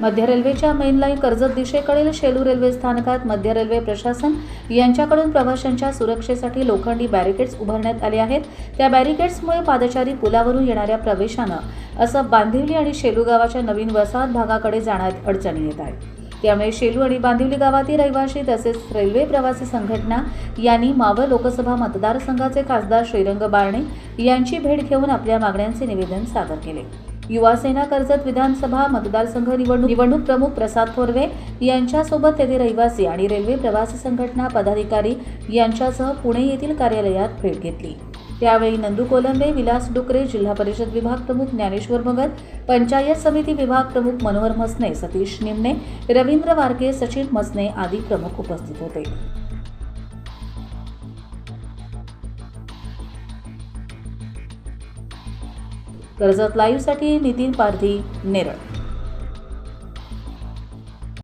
मध्य रेल्वेच्या मेनलाईन कर्जत दिशेकडील शेलू रेल्वे स्थानकात मध्य रेल्वे प्रशासन यांच्याकडून प्रवाशांच्या सुरक्षेसाठी लोखंडी बॅरिकेड्स उभारण्यात आले आहेत. त्या बॅरिकेड्समुळे पादचारी पुलावरून येणाऱ्या प्रवेशानं असं बांधिवली आणि शेलू गावाच्या नवीन वसाहत भागाकडे जाण्यात अडचणी येत आहेत. त्यामुळे शेलू आणि बांदिवली गावातील रहिवासी तसेच रेल्वे प्रवासी संघटना यांनी मावळ लोकसभा मतदारसंघाचे खासदार श्रीरंग बारणे यांची भेट घेऊन आपल्या मागण्यांचे निवेदन सादर केले. युवासेना कर्जत विधानसभा मतदारसंघ निवडणूक निवडणूक प्रमुख प्रसाद थोरवे यांच्यासोबत तेथे रहिवासी आणि रेल्वे प्रवासी संघटना पदाधिकारी यांच्यासह पुणे येथील कार्यालयात भेट घेतली. त्यावेळी नंदू कोलंबे विलास डुकरे जिल्हा परिषद विभाग प्रमुख ज्ञानेश्वर भगत पंचायत समिती विभाग प्रमुख मनोहर मसने सतीश निमणे रवींद्र वारके सचिन मसने आदी प्रमुख उपस्थित होते. कर्जत लाईव्हसाठी नितीन पारधी नेरळ.